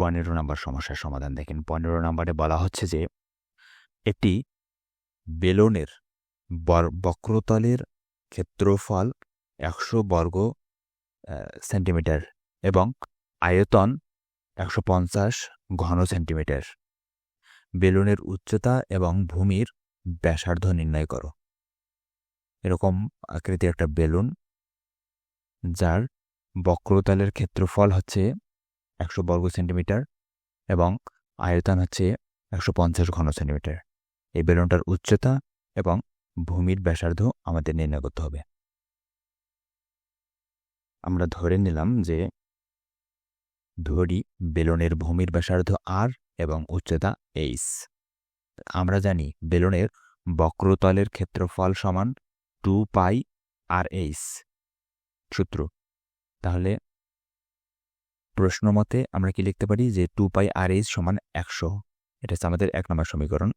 পনেরো নম্বর সমস্যার সমাধান দেখেন। পনেরো নম্বরে বলা হচ্ছে যে, একটি বেলুনের বক্রতলের ক্ষেত্রফল একশো বর্গ সেন্টিমিটার এবং আয়তন একশো পঞ্চাশ ঘন সেন্টিমিটার। বেলুনের উচ্চতা এবং ভূমির ব্যাসার্ধ নির্ণয় করো। এরকম আকৃতির একটা বেলুন, যার বক্রতলের ক্ষেত্রফল হচ্ছে একশো বর্গ সেন্টিমিটার এবং আয়তন হচ্ছে একশো পঞ্চাশ ঘন সেন্টিমিটার। এই বেলুনটার উচ্চতা এবং ভূমির ব্যাসার্ধ আমাদের নির্ণয় করতে হবে। আমরা ধরে নিলাম যে ধরি বেলুনের ভূমির ব্যাসার্ধ আর এবং উচ্চতা এইচ আমরা জানি বেলুনের বক্রতলের ক্ষেত্রফল সমান টু পাই আর এইচ সূত্র। তাহলে প্রশ্ন মতে আমরা কি লিখতে পারি যে টু পাই আর এইচ সমান একশো? এটা হচ্ছে আমাদের এক নম্বর সমীকরণ।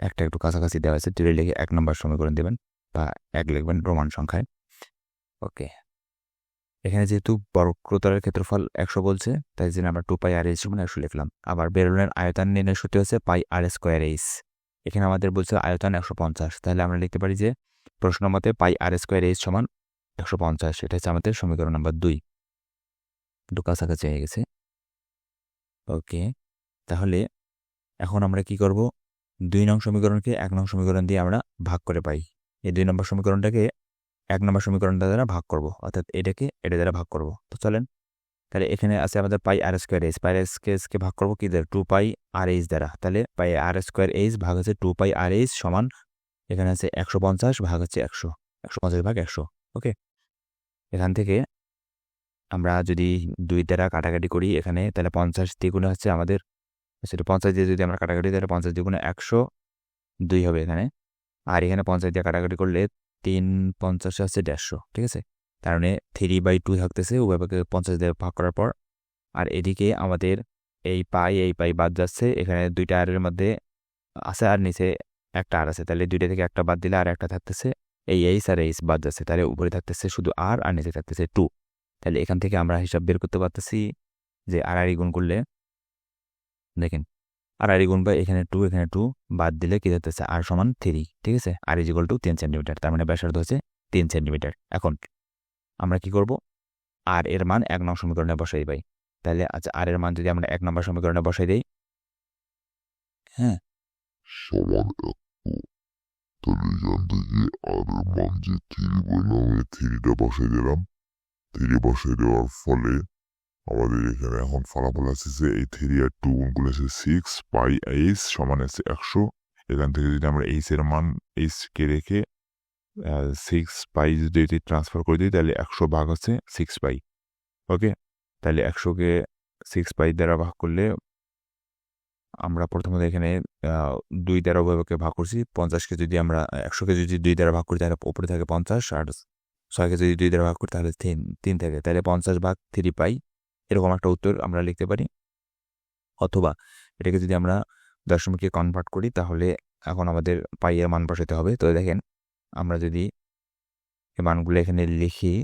একটা একটু কাছাকাছি দেওয়া আছে তুলে লিখে এক নম্বর সমীকরণ দেবেন বা এক লিখবেন রোমান সংখ্যায়। ওকে। এখানে যেহেতু বক্রতলের ক্ষেত্রফল একশো বলছে, তাই জন্য আমরা টু পাই আর এইচ সমান একশো লিখলাম। আবার বেলুনের আয়তন নির্ণয় সূত্র হচ্ছে পাই আর স্কোয়ার এইচ এখানে আমাদের বলছে আয়তন একশো পঞ্চাশ। তাহলে আমরা লিখতে পারি যে প্রশ্ন মতে পাই আর স্কোয়ার এইচ সমান একশো পঞ্চাশ। এটা হচ্ছে আমাদের সমীকরণ নাম্বার দুই। একটু কাছাকাছি হয়ে গেছে। ওকে, তাহলে এখন আমরা কি করব? দুই নং সমীকরণকে এক নং সমীকরণ দিয়ে আমরা ভাগ করে পাই। এই দুই নম্বর সমীকরণটাকে এক নম্বর সমীকরণটা দ্বারা ভাগ করব, অর্থাৎ এটাকে এটা দ্বারা ভাগ করব। তো চলেন, তাহলে এখানে আছে আমাদের পাই আর স্কোয়ার এইচ। পাই আর ভাগ করব কি দ্বারা? টু পাই আর এইচ দ্বারা। তাহলে পাই আর স্কোয়ার এইচ ভাগ হচ্ছে টু পাই আর এইচ সমান এখানে আছে একশো পঞ্চাশ ভাগ হচ্ছে একশো। একশো পঞ্চাশ ভাগ একশো। ওকে, এখান থেকে আমরা যদি দুই দ্বারা কাটাকাটি করি এখানে, তাহলে পঞ্চাশ দ্বিগুণে হচ্ছে আমাদের, সেটা পঞ্চাশ দিয়ে যদি আমরা কাটাকাটি তাহলে পঞ্চাশ দ্বিগুণে একশো দুই হবে এখানে। আর এখানে পঞ্চাশ দিয়ে কাটাকাটি করলে তিন পঞ্চাশ হচ্ছে দেড়শো, ঠিক আছে? তার মানে থ্রি বাই টু থাকতেছে, উভয়কে পঞ্চাশ দিয়ে ভাগ করার পর। আর এদিকে আমাদের এই পাই এই পাই বাদ যাচ্ছে, এখানে দুইটা আরের মধ্যে আছে আর নিচে একটা আর আছে। তাহলে দুইটা থেকে একটা বাদ দিলে আর একটা থাকতেছে। এই এইচ আর এইচ বাদ যাচ্ছে, তাহলে উপরে থাকতেছে শুধু আর আর নিচে থাকতেছে টু তাহলে এখান থেকে আমরা হিসাব বের করতে পারতেছি যে আড়াআড়ি গুণ করলে, দেখেন, আড়াআড়ি গুণ বা এখানে টু এখানে টু বাদ দিলে কি থাকতেছে আর সমান থ্রি ঠিক আছে? আর ইজিকল টু তিন সেন্টিমিটার তার মানে ব্যাসার্ধ হচ্ছে তিন সেন্টিমিটার এখন আমরা কি করব? আর এর মান এক নং সমীকরণে বসাই পাই তাহলে আচ্ছা আর এর মান যদি আমরা এক নম্বর সমীকরণে বসাই দিই হ্যাঁ? তাহলে এখান থেকে আর এর মান যে থ্রি বললাম থ্রিটা বসাই দিলাম। থ্রি বসাই দেওয়ার ফলে আমাদের এখানে এখন ফলাফল আছে যে এই থ্রি আর টু গুণ আছে সিক্স পাই এইচ সমান আছে একশো। এখান থেকে যদি আমরা এইচ এর মান এইচ কে রেখে সিক্স পাই যদি এটি ট্রান্সফার করে দিই, তাহলে একশো ভাগ হচ্ছে সিক্স পাই ওকে তাহলে একশোকে সিক্স পাই দ্বারা ভাগ করলে আমরা প্রথমত এখানে দুই দ্বারা উভয়কে ভাগ করছি পঞ্চাশকে যদি আমরা একশোকে যদি দুই দ্বারা ভাগ করি, তাহলে ওপরে থাকে পঞ্চাশ, আর ছয়কে যদি দুই দ্বারা ভাগ করি, তাহলে তিন তিন থাকে, তাহলে পঞ্চাশ ভাগ থ্রি পাই এরকম একটা উত্তর আমরা লিখতে পারি। অথবা এটাকে যদি আমরা দশমিকে কনভার্ট করি, তাহলে এখন আমাদের পাইয়ের মান বসাতে হবে। তো দেখেন, আমরা যদি এই মানগুলো এখানে লিখি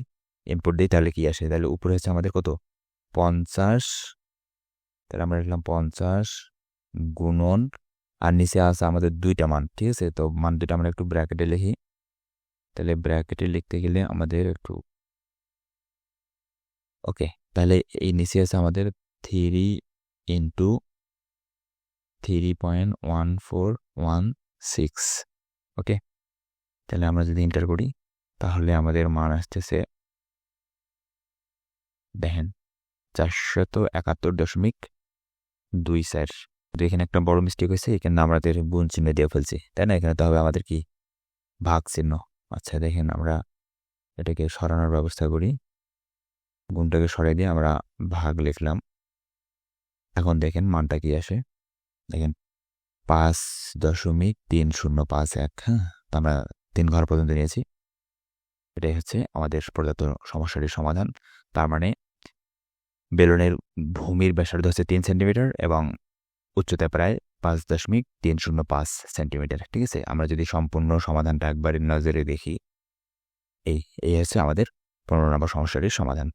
ইনপুট দিই, তাহলে কি আসে? তাহলে উপরে হচ্ছে আমাদের কত? পঞ্চাশ, তাহলে আমরা লিখলাম পঞ্চাশ গুণন, আর নিচে আছে আমাদের দুইটা মান, ঠিক আছে? তো মান দুইটা আমরা একটু ব্র্যাকেটে লিখি। তাহলে ব্র্যাকেটে লিখতে গেলে আমাদের একটু ওকে তাহলে এই নিচে আছে আমাদের three into three point one four one six okay তাহলে আমরা যদি ইন্টার করি, তাহলে আমাদের মান আসতেছে দেখেন চারশত একাত্তর দশমিক দুই স্যার তো এখানে একটা বড় মিস্টেক হয়েছে, এখানে আমাদের গুণ চিহ্ন দিয়ে ফেলছি, তাই না? এখানে তো হবে আমাদের কি? ভাগ চিহ্ন আচ্ছা দেখেন আমরা এটাকে সরানোর ব্যবস্থা করি। গুণটাকে সরাই দিয়ে আমরা ভাগ লিখলাম। এখন দেখেন মানটা কি আসে? দেখেন পাঁচ দশমিক তিন শূন্য পাঁচ এক হ্যাঁ? আমরা তিন ঘর পর্যন্ত নিয়েছি। এটাই হচ্ছে আমাদের প্রদত্ত সমস্যাটির সমাধান। তার মানে বেলুনের ভূমির ব্যাসার্ধ হচ্ছে তিন সেন্টিমিটার এবং উচ্চতা প্রায় পাঁচ দশমিক তিন শূন্য পাঁচ সেন্টিমিটার, ঠিক আছে? আমরা যদি সম্পূর্ণ সমাধানটা একবারের নজরে দেখি, এই এই হচ্ছে আমাদের পনেরো নম্বর সমস্যাটির সমাধান।